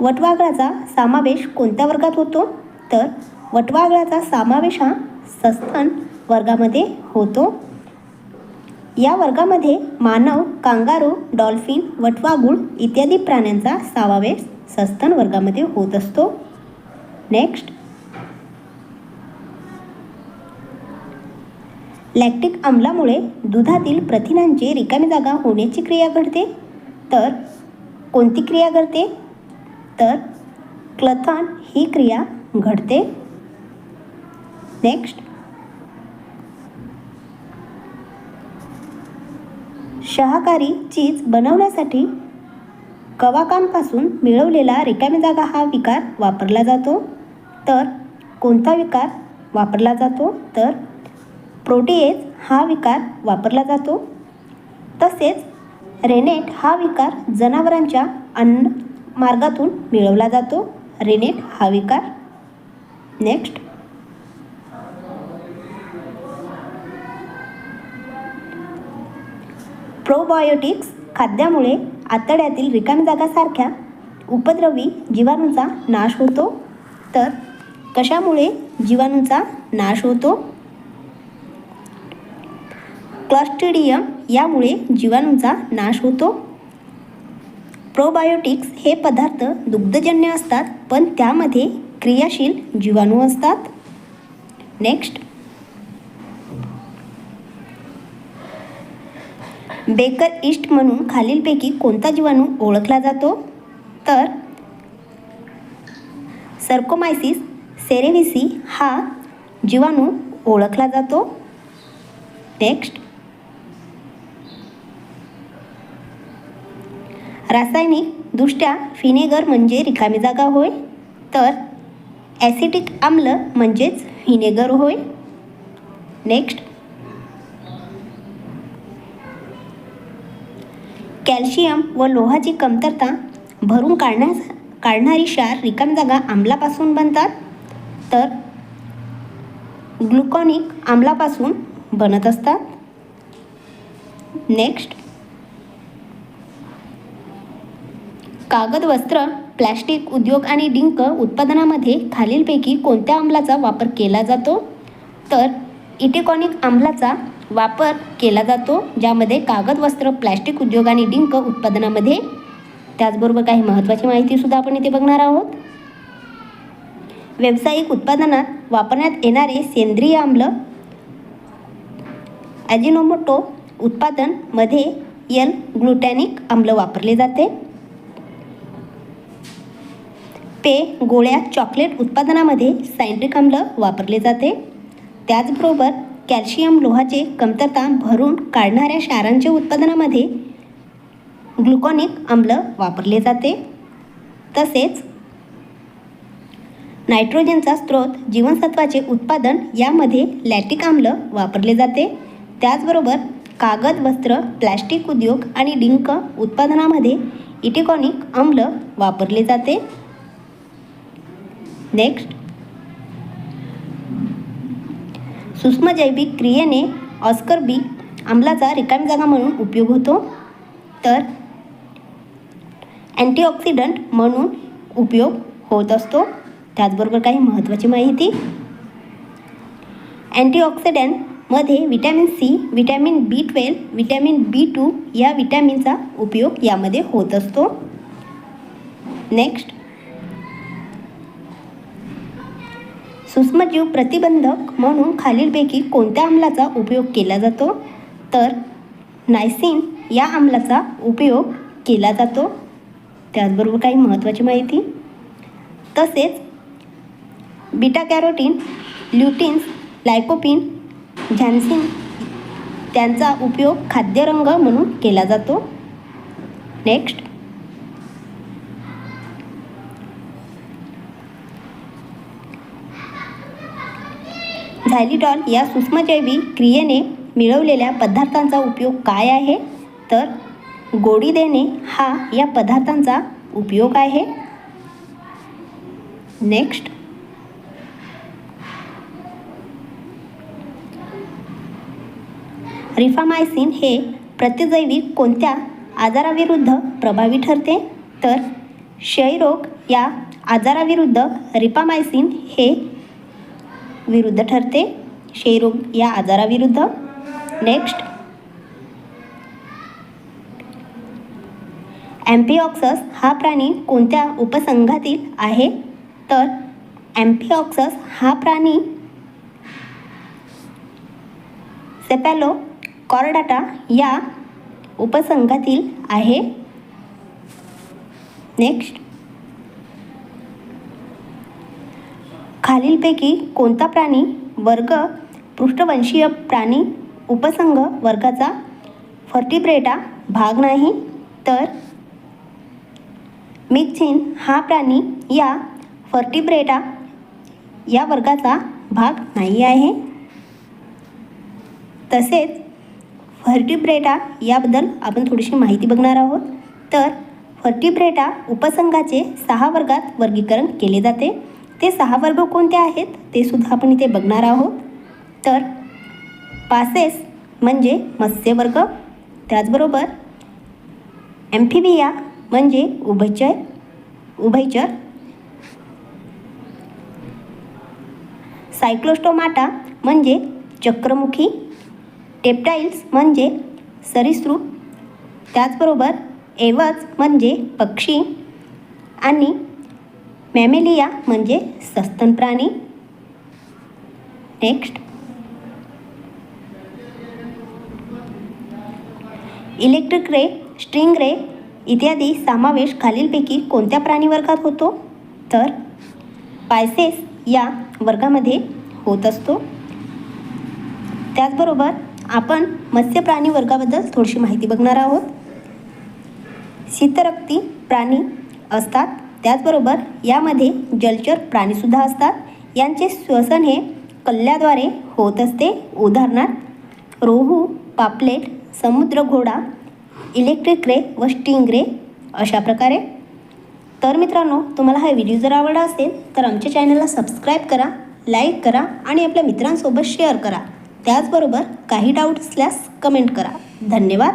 वटवाघळाचा समावेश कोणत्या वर्गात होतो? तर वटवाघळाचा समावेश हा सस्तन वर्गामध्ये होतो. या वर्गामध्ये मानव कांगारू डॉल्फिन वटवागुळ इत्यादी प्राण्यांचा समावेश सस्तन वर्गामध्ये होत असतो. नेक्स्ट. लॅक्टिक आम्लामुळे दुधातील प्रथिनांची रिकामी जागा होण्याची क्रिया घडते. तर कोणती क्रिया घडते? तर क्लथन ही क्रिया घडते. नेक्स्ट शाकाहारी चीज बनवण्यासाठी कवाकांपासून मिळवलेला रिकामी जागा हा विकार वापरला जातो. तर कोणता विकार वापरला जातो? तर प्रोटीएज हा विकार वापरला जातो. तसेच रेनेट हा विकार जनावरांच्या अन्न मार्गातून मिळवला जातो. रेनेट हा विकार. नेक्स्ट. प्रोबायोटिक्स खाद्यामुळे आतड्यातील रिकामी जागासारख्या उपद्रवी जीवाणूंचा नाश होतो. तर कशामुळे जीवाणूंचा नाश होतो? क्लस्टिडियम यामुळे जीवाणूंचा नाश होतो. प्रोबायोटिक्स हे पदार्थ दुग्धजन्य असतात पण त्यामध्ये क्रियाशील जीवाणू असतात. नेक्स्ट बेकर इस्ट म्हणून खालीलपैकी कोणता जीवाणू ओळखला जातो? तर सर्कोमायसिस सेरेविसी हा जीवाणू ओळखला जातो. नेक्स्ट रासायनिकदृष्ट्या फिनेगर म्हणजे रिकामी जागा होय? तर ॲसिटिक आम्ल म्हणजेच व्हिनेगर होय? नेक्स्ट. कॅल्शियम व लोहाची कमतरता भरून काढण्यास काढणारी क्षार रिकामी जागा आम्लापासून बनतात? तर ग्लुकॉनिक आम्लापासून बनत असतात? नेक्स्ट. कागद वस्त्र प्लॅस्टिक उद्योग आणि डिंक उत्पादनामध्ये खालीलपैकी कोणत्या आंबलाचा वापर केला जातो? तर इटेकॉनिक आंबलाचा वापर केला जातो ज्यामध्ये कागद वस्त्र प्लॅस्टिक उद्योग आणि डिंक उत्पादनामध्ये. त्याचबरोबर काही महत्त्वाची माहितीसुद्धा आपण इथे बघणार आहोत. व्यावसायिक उत्पादनात वापरण्यात येणारे सेंद्रिय आम्ल ॲजिनोमोटो उत्पादनमध्ये यल ग्लुटॅनिक आम्ल वापरले जाते. ते गोळ्या चॉकलेट उत्पादनामध्ये सायंट्रिक आम्ल वापरले जाते. त्याचबरोबर कॅल्शियम लोहाचे कमतरता भरून काढणाऱ्या क्षारांच्या उत्पादनामध्ये ग्लुकॉनिक आम्ल वापरले जाते. तसेच नायट्रोजनचा स्रोत जीवनसत्वाचे उत्पादन यामध्ये लॅटिक आम्ल वापरले जाते. त्याचबरोबर कागद वस्त्र प्लॅस्टिक उद्योग आणि डिंक उत्पादनामध्ये इटिकॉनिक आम्ल वापरले जाते. नेक्स्ट सूक्ष्मजैविक क्रियेने ऑस्कर बी आम्लाचा रिकामी जागा म्हणून उपयोग होतो. तर अँटीऑक्सिडंट म्हणून उपयोग होत असतो. त्याचबरोबर काही महत्त्वाची माहिती. अँटीऑक्सिडंटमध्ये vitamin C vitamin B twelve vitamin B two या विटॅमिनचा उपयोग यामध्ये होत असतो. नेक्स्ट सूक्ष्मजीव प्रतिबंधक म्हणून खालीलपैकी कोणत्या आम्लाचा उपयोग केला जातो? तर नायसिन या आम्लाचा उपयोग केला जातो. त्याचबरोबर काही महत्त्वाची माहिती. तसेच बीटा कॅरोटीन ल्युटिन्स लायकोपिन झॅन्सिन त्यांचा उपयोग खाद्यरंग म्हणून केला जातो. नेक्स्ट झायलिडॉल या सूक्ष्मजैविक क्रियेने मिळवलेल्या पदार्थांचा उपयोग काय आहे? तर गोडी देणे हा या पदार्थांचा उपयोग आहे. नेक्स्ट. रिफामायसिन हे प्रतिजैविक कोणत्या आजाराविरुद्ध प्रभावी ठरते? तर क्षयरोग या आजाराविरुद्ध रिफामायसिन हे विरुद्ध ठरते. क्षयरोग या आजाराविरुद्ध. नेक्स्ट ॲम्पिऑक्सस हा प्राणी कोणत्या उपसंघातील आहे? तर ॲम्पिऑक्सस हा प्राणी सेपॅलो कॉर्डाटा या उपसंघातील आहे. नेक्स्ट खालीलपैकी कोणता प्राणी वर्ग पृष्ठवंशीय प्राणी उपसंघ वर्गाचा फर्टिब्रेटा भाग नाही? तर मिक्झिन हा प्राणी या फर्टिब्रेटा या वर्गाचा भाग नाही आहे. तसेच फर्टिब्रेटा याबद्दल आपण थोडीशी माहिती बघणार आहोत. तर फर्टिब्रेटा उपसंघाचे सहा वर्गात वर्गीकरण केले जाते. ते सहा वर्ग कोणते आहेत? ते सुद्धा आपण इथे बघणार आहोत. तर पासेस म्हणजे मत्स्यवर्ग त्याचबरोबर ॲम्फिबिया म्हणजे उभयचर उभयचर सायक्लोस्टोमाटा म्हणजे चक्रमुखी टेप्टाईल्स म्हणजे सरीसृप त्याचबरोबर एवज म्हणजे पक्षी आणि मॅमेलिया म्हणजे सस्तन प्राणी. Next electric ray string ray इत्यादी समावेश खालीलपैकी कोणत्या प्राणी वर्गात होतो? तर पायसेस या वर्गामध्ये होत असतो. त्याचबरोबर आपण मत्स्य प्राणी वर्गाबद्दल थोडीशी माहिती बघणार आहोत. शीतरक्ती प्राणी असतात. त्याचबरोबर यामध्ये जलचर प्राणीसुद्धा असतात. यांचे श्वसन हे कल्ल्याद्वारे होत असते. उदाहरणार्थ रोहू पापलेट समुद्र घोडा इलेक्ट्रिक रे व स्टिंग रे अशा प्रकारे. तर मित्रांनो तुम्हाला हा व्हिडिओ जर आवडला असेल तर आमच्या चॅनलला सबस्क्राईब करा लाईक करा आणि आपल्या मित्रांसोबत शेअर करा. त्याचबरोबर काही डाऊट असल्यास कमेंट करा. धन्यवाद.